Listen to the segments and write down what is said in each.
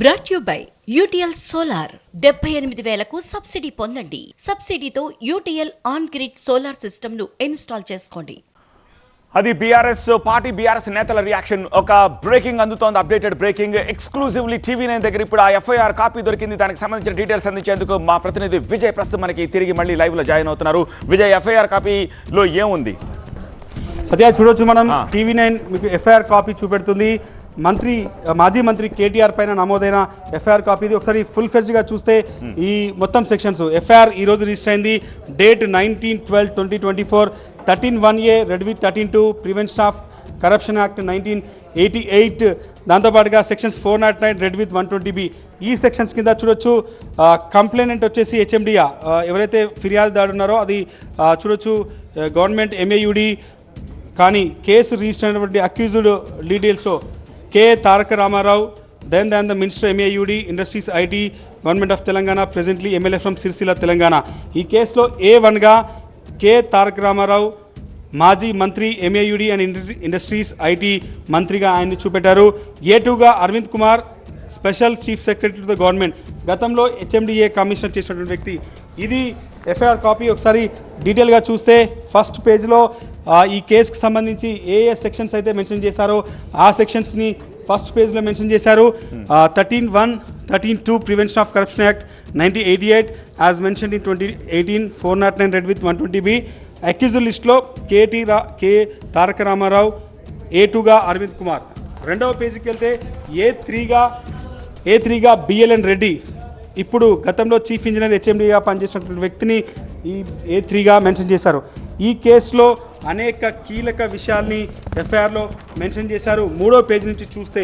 Brought you by UTL solar డెబ్బై ఎనిమిది వేలకు సబ్సిడీ పొందండి. సబ్సిడీతో యూటీఎల్ ఆన్ గ్రిడ్ సోలార్ సిస్టమ్ను ఇన్స్టాల్ చేసుకోండి. అది బీఆర్ఎస్ పార్టీ బీఆర్ఎస్ నేతల రియాక్షన్ ఒక బ్రేకింగ్ అందుతోంది updated breaking exclusively TV nine దగ్గర ఇప్పుడు ఆ ఎఫ్ఐఆర్ కాపీ దొరికింది. దానికి సంబంధించిన డీటెయిల్స్ అందించేందుకు మా ప్రతినిధి విజయ్ ప్రస్తుతం మనకి తిరిగి మళ్ళీ లైవ్లో జాయిన్ అవుతున్నారు. విజయ్ ఎఫ్ఐఆర్ కాపీలో ఏముంది? సత్య చూడొచ్చు మనం. టీవీ నైన్ మీకు ఎఫ్ఐఆర్ కాపీ చూపెడుతుంది. మంత్రి మాజీ మంత్రి కేటీఆర్ పైన నమోదైన ఎఫ్ఐఆర్ కాపీది ఒకసారి ఫుల్ ఫెజ్గా చూస్తే ఈ మొత్తం సెక్షన్స్ ఎఫ్ఐఆర్ ఈ రోజు రిజిస్టర్ అయింది. Date nineteen twelve twenty twenty four thirteen one A read with thirteen two prevention of corruption act nineteen eighty eight దాంతోపాటుగా sections four nought nine read with one twenty B ఈ sections కింద చూడొచ్చు complainant వచ్చేసి హెచ్ఎండియా ఎవరైతే ఫిర్యాదుదారు ఉన్నారో అది చూడొచ్చు government MAUD కానీ కేసు రిజిస్టర్ అయినటువంటి accused డీటెయిల్స్లో K Taraka Rama Rao then then the minister MAUD industries IT government of Telangana presently MLA from Sircilla Telangana ఈ కేసులో ఏ వన్గా కె తారక రామారావు మాజీ మంత్రి ఎంఏయుడి అండ్ ఇండస్ట్రీస్ ఐటీ మంత్రిగా ఆయన్ని చూపెట్టారు. ఏ టూగా Arvind Kumar special chief secretary to the government గతంలో హెచ్ఎండిఏ కమిషనర్ చేసినటువంటి వ్యక్తి. ఇది ఎఫ్ఐఆర్ కాపీ ఒకసారి డీటెయిల్గా చూస్తే ఫస్ట్ పేజ్లో ఈ కేసుకు సంబంధించి ఏ ఏ సెక్షన్స్ అయితే మెన్షన్ చేశారో ఆ సెక్షన్స్ని ఫస్ట్ పేజ్లో మెన్షన్ చేశారు. Thirteen one thirteen two prevention of corruption act nineteen eighty eight as mention in twenty eighteen four nought nine read with one twenty B. Accuse లిస్ట్లో కేటీ రా కే తారక రామారావు ఏ టూగా అరవింద్ కుమార్. రెండవ పేజీకి వెళ్తే ఏ త్రీగా ఏ త్రీగా బిఎల్ఎన్ రెడ్డి. ఇప్పుడు గతంలో చీఫ్ ఇంజనీర్ హెచ్ఎండిగా పనిచేసినటువంటి వ్యక్తిని ఈ ఏ త్రీగా మెన్షన్ చేశారు. ఈ కేసులో అనేక కీలక విషయాల్ని ఎఫ్ఐఆర్లో మెన్షన్ చేశారు. మూడో పేజీ నుంచి చూస్తే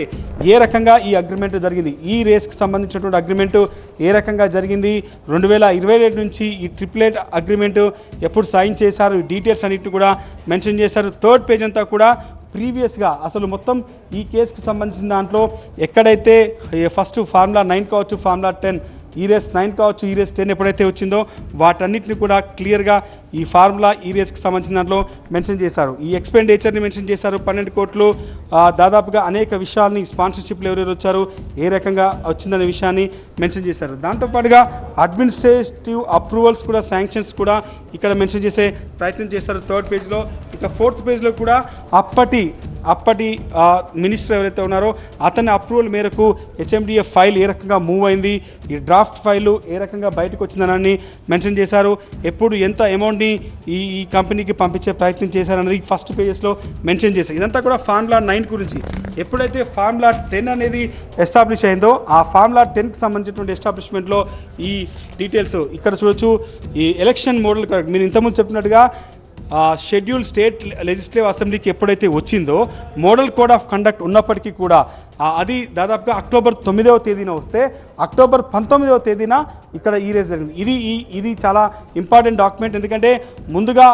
ఏ రకంగా ఈ అగ్రిమెంట్ జరిగింది? ఈ రేస్కి సంబంధించినటువంటి అగ్రిమెంటు ఏ రకంగా జరిగింది? రెండు వేల ఇరవై ఏడు నుంచి ఈ ట్రిప్లెట్ అగ్రిమెంట్ ఎప్పుడు సైన్ చేశారు? డీటెయిల్స్ అన్నిటి కూడా మెన్షన్ చేశారు. థర్డ్ పేజ్ అంతా కూడా ప్రీవియస్గా అసలు మొత్తం ఈ కేసుకు సంబంధించిన దాంట్లో ఎక్కడైతే ఫస్ట్ ఫార్ములా నైన్ కావచ్చు formula ten E race nine కావచ్చు ఈరేస్ టెన్ ఎప్పుడైతే వచ్చిందో వాటన్నిటిని కూడా క్లియర్గా ఈ ఫార్ములా ఈ రేస్కి సంబంధించిన దాంట్లో మెన్షన్ చేశారు. ఈ ఎక్స్పెండిచర్ని మెన్షన్ చేశారు. పన్నెండు కోట్లు దాదాపుగా అనేక విషయాల్ని స్పాన్సర్షిప్లు ఎవరెవరు వచ్చారు ఏ రకంగా వచ్చిందనే విషయాన్ని మెన్షన్ చేశారు. దాంతోపాటుగా అడ్మినిస్ట్రేటివ్ అప్రూవల్స్ కూడా శాంక్షన్స్ కూడా ఇక్కడ మెన్షన్ చేసే ప్రయత్నం చేశారు. థర్డ్ పేజ్లో ఇక ఫోర్త్ పేజ్లో కూడా అప్పటి అప్పటి మినిస్టర్ ఎవరైతే ఉన్నారో అతని అప్రూవల్ మేరకు హెచ్ఎండిఎఫ్ ఫైల్ ఏ రకంగా మూవ్ అయింది ఈ డ్రాఫ్ట్ ఫైల్ ఏ రకంగా బయటకు వచ్చిందనని మెన్షన్ చేశారు ఎప్పుడు ఎంత అమౌంట్ని ఈ ఈ కంపెనీకి పంపించే ప్రయత్నం చేశారనేది ఫస్ట్ పేజెస్లో మెన్షన్ చేశారు. ఇదంతా కూడా ఫార్ములా నైన్ గురించి. ఎప్పుడైతే ఫార్ములా టెన్ అనేది ఎస్టాబ్లిష్ అయిందో ఆ ఫార్ములా టెన్కి సంబంధించినటువంటి ఎస్టాబ్లిష్మెంట్లో ఈ డీటెయిల్స్ ఇక్కడ చూడొచ్చు. ఈ ఎలక్షన్ మోడల్ మీరు ఇంతకుముందు చెప్పినట్టుగా షెడ్యూల్ స్టేట్ లెజిస్లేటివ్ అసెంబ్లీకి ఎప్పుడైతే వచ్చిందో మోడల్ కోడ్ ఆఫ్ కండక్ట్ ఉన్నప్పటికీ కూడా అది దాదాపుగా అక్టోబర్ తొమ్మిదవ తేదీన వస్తే అక్టోబర్ పంతొమ్మిదవ తేదీన ఇక్కడ ఈ రేస్ జరిగింది. ఇది ఈ ఇది చాలా ఇంపార్టెంట్ డాక్యుమెంట్ ఎందుకంటే ముందుగా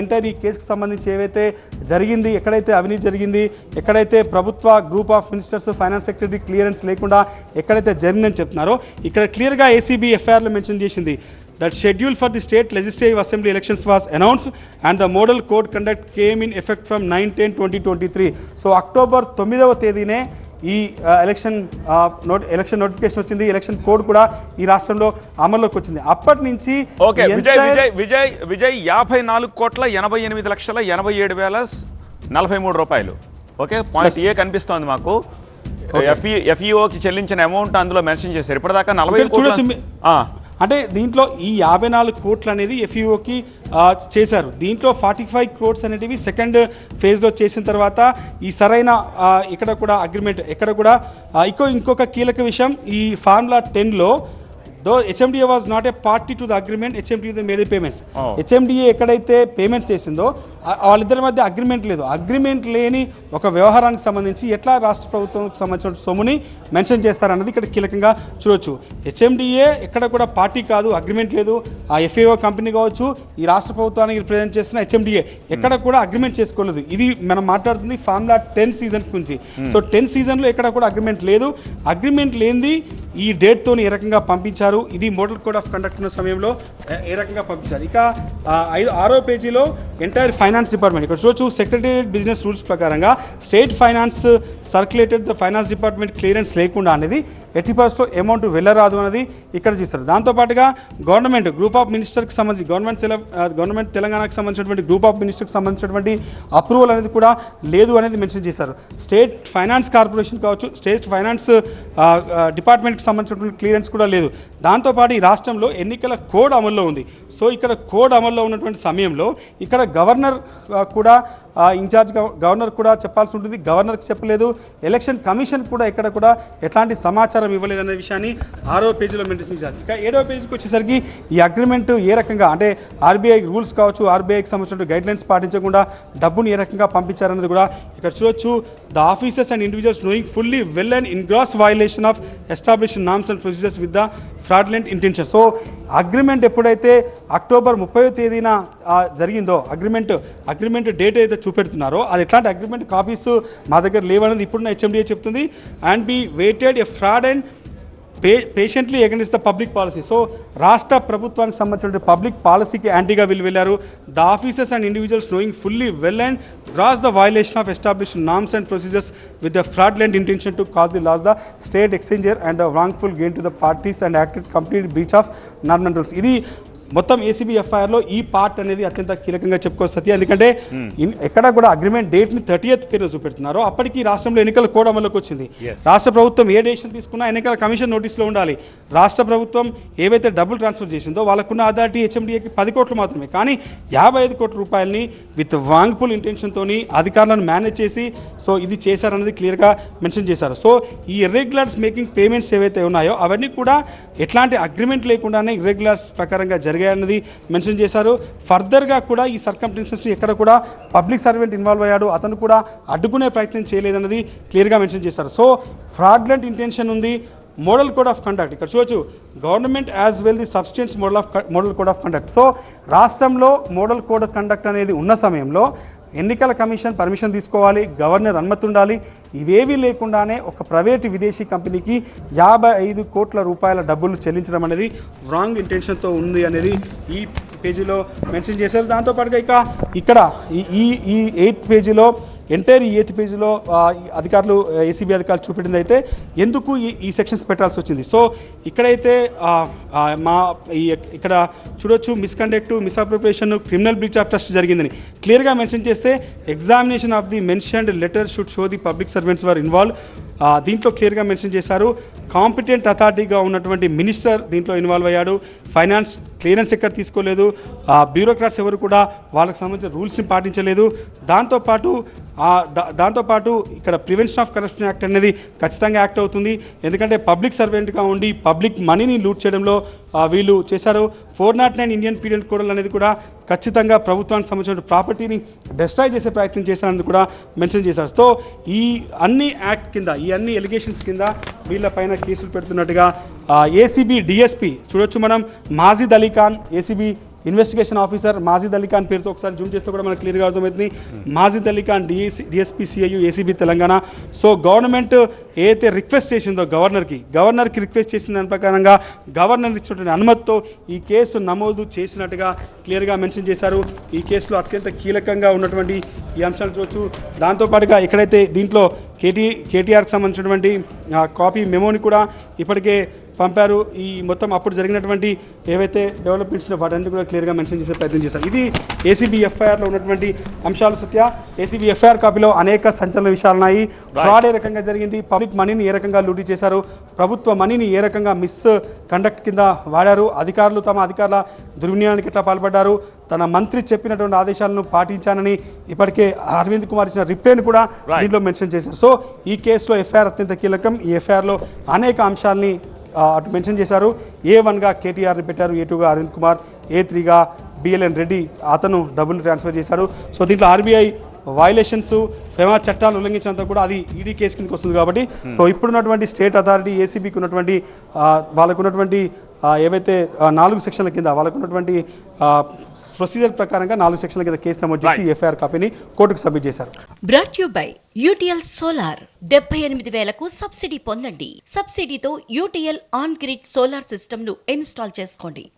ఎంటైర్ ఈ కేసుకు సంబంధించి ఏవైతే జరిగింది ఎక్కడైతే అవినీతి జరిగింది ఎక్కడైతే ప్రభుత్వ group of ministers finance secretary clearance లేకుండా ఎక్కడైతే జరిగిందని చెప్తున్నారో ఇక్కడ క్లియర్గా ఏసీబీ ఎఫ్ఐఆర్లో మెన్షన్ చేసింది. That schedule for the state legislative assembly elections was announced and the model code conduct came in effect from 9-10-2023 so October తొమ్మిదవ తేదీనే ఈ ఎలక్షన్ నోట్ ఎలక్షన్ నోటిఫికేషన్ వచ్చింది. ఎలక్షన్ కోడ్ కూడా ఈ రాష్ట్రంలో అమల్లోకి వచ్చింది. అప్పటి నుంచి ఓకే విజయ్ విజయ్ విజయ్ విజయ్ యాభై నాలుగు కోట్ల ఎనభై ఎనిమిది లక్షల ఎనభై ఏడు వేల నలభై మూడు రూపాయలు. ఓకే పాయింట్ ఏ కనిపిస్తోంది మాకు. ఎఫ్ఈ ఎఫ్ఈఓకి చెల్లించిన అమౌంట్ అందులో మెన్షన్ చేశారు. ఇప్పటిదాకా నలభై ఆ, అంటే దీంట్లో ఈ యాభై నాలుగు కోట్లు అనేది ఎఫ్ఈఓకి చేశారు. దీంట్లో ఫార్టీ ఫైవ్ క్రోడ్స్ అనేటివి సెకండ్ ఫేజ్లో చేసిన తర్వాత ఈ సరైన ఇక్కడ కూడా అగ్రిమెంట్ ఎక్కడ కూడా ఇంకో ఇంకొక కీలక విషయం ఈ ఫార్ములా టెన్లో though HMDA was not a party to the agreement HMDA made payments. HMDA ఎక్కడైతే పేమెంట్స్ చేసిందో వాళ్ళిద్దరి మధ్య అగ్రిమెంట్ లేదు. అగ్రిమెంట్ లేని ఒక వ్యవహారానికి సంబంధించి ఎట్లా రాష్ట్ర ప్రభుత్వంకి సంబంధించిన సొమ్ముని మెన్షన్ చేస్తారన్నది ఇక్కడ కీలకంగా చూడొచ్చు. హెచ్ఎండిఏ ఎక్కడ కూడా పార్టీ కాదు అగ్రిమెంట్ లేదు. ఆ ఎఫ్ఏఓ కంపెనీ కావచ్చు ఈ రాష్ట్ర ప్రభుత్వానికి రిప్రజెంట్ చేస్తున్న హెచ్ఎండిఏ ఎక్కడ కూడా అగ్రిమెంట్ చేసుకోలేదు. ఇది మనం మాట్లాడుతుంది ఫార్ములా టెన్ సీజన్ గురించి. సో టెన్ సీజన్లో ఎక్కడ కూడా అగ్రిమెంట్ లేదు. అగ్రిమెంట్ లేనిది ఈ డేట్తో ఏ రకంగా పంపించారు? ఇది మోడల్ కోడ్ ఆఫ్ కండక్ట్ ఉన్న సమయంలో ఏ- రకంగా పంపించారు ఇక ఐదు ఆరో పేజీలో ఎంటైర్ ఫైనాన్స్ డిపార్ట్మెంట్ ఇక్కడ చూడొచ్చు సెక్రటేరియట్ బిజినెస్ రూల్స్ ప్రకారంగా state finance circulated the finance department clearance లేకుండా అనేది ఎట్టి పరిస్థితిలో అమౌంట్ వెళ్ళరాదు అనేది ఇక్కడ చూస్తారు. దాంతోపాటుగా గవర్నమెంట్ గ్రూప్ ఆఫ్ మినిస్టర్కి సంబంధించి గవర్నమెంట్ తెల గవర్నమెంట్ తెలంగాణకు సంబంధించినటువంటి గ్రూప్ ఆఫ్ మినిస్టర్కి సంబంధించినటువంటి అప్రూవల్ అనేది కూడా లేదు అనేది మెన్షన్ చేశారు. స్టేట్ ఫైనాన్స్ కార్పొరేషన్ కావచ్చు స్టేట్ ఫైనాన్స్ డిపార్ట్మెంట్కి సంబంధించినటువంటి క్లియరెన్స్ కూడా లేదు. దాంతోపాటు ఈ రాష్ట్రంలో ఎన్నికల కోడ్ అమల్లో ఉంది. సో ఇక్కడ కోడ్ అమల్లో ఉన్నటువంటి సమయంలో ఇక్కడ గవర్నర్ కూడా ఇన్ఛార్జ్ గవర్నర్ కూడా చెప్పాల్సి ఉంటుంది. గవర్నర్కి చెప్పలేదు. ఎలక్షన్ కమిషన్ కూడా ఇక్కడ కూడా ఎట్లాంటి సమాచారం ఇవ్వలేదనే విషయాన్ని ఆరో పేజీలో మెన్షన్ చేశారు. ఇక ఏడవ పేజీకి వచ్చేసరికి ఈ అగ్రిమెంట్ ఏ రకంగా అంటే ఆర్బీఐ రూల్స్ కావచ్చు ఆర్బీఐకి సంబంధించిన గైడ్ లైన్స్ పాటించకుండా డబ్బును ఏ రకంగా పంపించారన్నది కూడా ఇక్కడ చూడొచ్చు. The officers and individuals knowing fully well and in gross violation of establish norms and procedures with the fraudulent intention so agreement ఎప్పుడైతే అక్టోబర్ ముప్పై తేదీన జరిగిందో అగ్రిమెంట్ అగ్రిమెంట్ డేట్ అయితే చూపెడుతున్నారో అది ఎట్లాంటి అగ్రిమెంట్ కాపీస్ మా దగ్గర లేవనేది ఇప్పుడున్న హెచ్ఎండిఏ చెప్తుంది. And abetted a fraud and pay patiently against the public policy so రాష్ట్ర ప్రభుత్వానికి సంబంధించిన పబ్లిక్ పాలసీకి యాంటీగా వీళ్ళు వెళ్ళారు. The officers and individuals knowing fully well and gross the violation of establish norms and procedures with the fraudulent intention to cause the loss the state exchequer and wrongful gain to the parties and acted complete breach of normal rules ఇది మొత్తం ACB ఎఫ్ఐఆర్లో ఈ part అనేది అత్యంత కీలకంగా చెప్పుకోవచ్చు ఎందుకంటే in- ఎక్కడ కూడా అగ్రిమెంట్ డేట్ని థర్టీ ఎయిత్ పేరు చూపెడుతున్నారో. అప్పటికి రాష్ట్రంలో ఎన్నికల కోడ్ అమలులోకి వచ్చింది. రాష్ట్ర ప్రభుత్వం ఏ డెసిషన్ తీసుకున్నా ఎన్నికల కమిషన్ నోటీస్లో ఉండాలి. రాష్ట్ర ప్రభుత్వం ఏవైతే డబ్బులు ట్రాన్స్ఫర్ చేసిందో వాళ్ళకున్న అథారిటీ హెచ్ఎండిఏకి పది కోట్లు మాత్రమే. కానీ యాభై ఐదు కోట్ల రూపాయలని విత్ వాంగ్ఫుల్ ఇంటెన్షన్తో అధికారులను మేనేజ్ చేసి సో ఇది చేశారన్నది క్లియర్గా మెన్షన్ చేశారు. సో ఈ ఇర్రెగ్యులర్స్ మేకింగ్ పేమెంట్స్ ఏవైతే ఉన్నాయో అవన్నీ కూడా ఎట్లాంటి అగ్రిమెంట్ లేకుండానే ఇర్రెగ్యులర్స్ ప్రకారంగా జరిగాయన్నది మెన్షన్ చేశారు. ఫర్దర్గా కూడా ఈ సర్కంటెన్సెస్ ఎక్కడ కూడా పబ్లిక్ సర్వెంట్ ఇన్వాల్వ్ అయ్యాడు. అతను కూడా అడ్డుకునే ప్రయత్నం చేయలేదన్నది క్లియర్గా మెన్షన్ చేశారు. సో ఫ్రాడ్లెంట్ ఇంటెన్షన్ ఉంది. మోడల్ కోడ్ ఆఫ్ కండక్ట్ ఇక్కడ చూడొచ్చు. Government as well the substance model of model code of conduct so రాష్ట్రంలో మోడల్ కోడ్ ఆఫ్ కండక్ట్ అనేది ఉన్న సమయంలో ఎన్నికల కమిషన్ పర్మిషన్ తీసుకోవాలి గవర్నర్ అనుమతి ఉండాలి ఇవేవీ లేకుండానే ఒక ప్రైవేటు విదేశీ కంపెనీకి యాభై ఐదు కోట్ల రూపాయల డబ్బులు చెల్లించడం అనేది రాంగ్ ఇంటెన్షన్తో ఉంది అనేది ఈ పేజీలో మెన్షన్ చేశారు. దాంతోపాటుగా ఇక ఇక్కడ ఈ ఈ ఈ ఎయిత్ పేజీలో ఎంటైర్ ఈ ఎయిత్ పేజీలో అధికారులు ఏసీబీ అధికారులు చూపెట్టింది అయితే ఎందుకు ఈ ఈ సెక్షన్స్ పెట్టాల్సి వచ్చింది? సో ఇక్కడైతే మా ఇక్కడ చూడొచ్చు misconduct misappropriation criminal breach of trust జరిగిందని. క్లియర్గా మెన్షన్ చేస్తే examination of the mentioned letter should show the public servants were involve దీంట్లో క్లియర్గా మెన్షన్ చేశారు. కాంపిటెంట్ అథారిటీగా ఉన్నటువంటి మినిస్టర్ దీంట్లో ఇన్వాల్వ్ అయ్యాడు. ఫైనాన్స్ క్లియరెన్స్ ఎక్కడ తీసుకోలేదు. ఆ బ్యూరోక్రాట్స్ ఎవరు కూడా వాళ్ళకి సంబంధించిన రూల్స్ని పాటించలేదు. దాంతోపాటు దా- దాంతోపాటు ఇక్కడ ప్రివెన్షన్ ఆఫ్ కరప్షన్ యాక్ట్ అనేది ఖచ్చితంగా యాక్ట్ అవుతుంది. ఎందుకంటే పబ్లిక్ సర్వెంట్గా ఉండి పబ్లిక్ మనీని లూట్ చేయడంలో వీళ్ళు చేశారు. Four not nine Indian period కోడల్ అనేది కూడా ఖచ్చితంగా ప్రభుత్వానికి సంబంధించిన ప్రాపర్టీని డిస్ట్రాయ్ చేసే ప్రయత్నం చేశారని కూడా మెన్షన్ చేశారు. సో ఈ అన్ని యాక్ట్ కింద ఈ అన్ని ఎలిగేషన్స్ కింద వీళ్ళపైన కేసులు పెడుతున్నట్టుగా ఏసీబీ డిఎస్పీ చూడొచ్చు మనం Majid Ali Khan ACB investigation officer Majid Ali Khan పేరుతో ఒకసారి జూమ్ చేస్తే కూడా మనకు క్లియర్గా అర్థమవుతుంది. Majid Ali DSC DSP CIU ACB Telangana. So government ఏదైతే రిక్వెస్ట్ చేసిందో గవర్నర్కి గవర్నర్కి రిక్వెస్ట్ చేసిన దాని ప్రకారంగా గవర్నర్ ఇచ్చినటువంటి అనుమతితో ఈ కేసు నమోదు చేసినట్టుగా క్లియర్గా మెన్షన్ చేశారు. ఈ కేసులో అత్యంత కీలకంగా ఉన్నటువంటి ఈ అంశాలు చూడొచ్చు. దాంతోపాటుగా ఎక్కడైతే దీంట్లో కేటీ కేటీఆర్కి సంబంధించినటువంటి కాపీ మెమోని కూడా ఇప్పటికే పంపారు. ఈ మొత్తం అప్పుడు జరిగినటువంటి ఏవైతే డెవలప్మెంట్స్ వాటన్ని కూడా క్లియర్గా మెన్షన్ చేసే ప్రయత్నం చేశారు. ఇది ఏసీబీ ఎఫ్ఐఆర్లో ఉన్నటువంటి అంశాలు సత్య. ఏసీబీ ఎఫ్ఐఆర్ కాపీలో అనేక సంచలన విషయాలు ఉన్నాయి. ఫ్రాడ్ ఏ రకంగా జరిగింది? పబ్లిక్ మనీని ఏ రకంగా లూటీ చేశారు? ప్రభుత్వ మనీని ఏ రకంగా మిస్ కండక్ట్ కింద వాడారు? అధికారులు తమ అధికారుల దుర్వినియోగానికి ఎట్లా పాల్పడ్డారు? తన మంత్రి చెప్పినటువంటి ఆదేశాలను పాటించానని ఇప్పటికే అరవింద్ కుమార్ ఇచ్చిన రిప్లైని కూడా. దీంట్లో మెన్షన్ చేశారు. సో ఈ కేసులో ఎఫ్ఐఆర్ అత్యంత కీలకం. ఈ ఎఫ్ఐఆర్లో అనేక అంశాలని అటు మెన్షన్ చేశారు. ఏ వన్గా కేటీఆర్ని పెట్టారు ఏ టూగా అరవింద్ కుమార్ ఏ త్రీగా బిఎల్ఎన్ రెడ్డి అతను డబ్బులు ట్రాన్స్ఫర్ చేశారు. సో దీంట్లో ఆర్బీఐ వైలేషన్స్ ఫేమా చట్టాలను ఉల్లంఘించినంత కూడా అది ఈడీ కేసు కిందకి వస్తుంది కాబట్టి. సో ఇప్పుడున్నటువంటి స్టేట్ అథారిటీ ఏసీబీకి ఉన్నటువంటి ఆ, వాళ్ళకు ఉన్నటువంటి ఆ, ఏవైతే నాలుగు సెక్షన్ల కింద వాళ్ళకు ఉన్నటువంటి ప్రొసీజర్ ప్రకారంగా నాలుగు సెక్షన్ల కింద కేసు నమోదు చేసి. ఎఫ్ఐఆర్ కాపీని కోర్టుకు సబ్మిట్ చేశారు. Brought you by UTL solar డెబ్బై ఎనిమిది వేలకు సబ్సిడీ పొందండి. సబ్సిడీతో యూటీఎల్ ఆన్ గ్రిడ్ సోలార్ సిస్టమ్ను ఇన్స్టాల్ చేసుకోండి.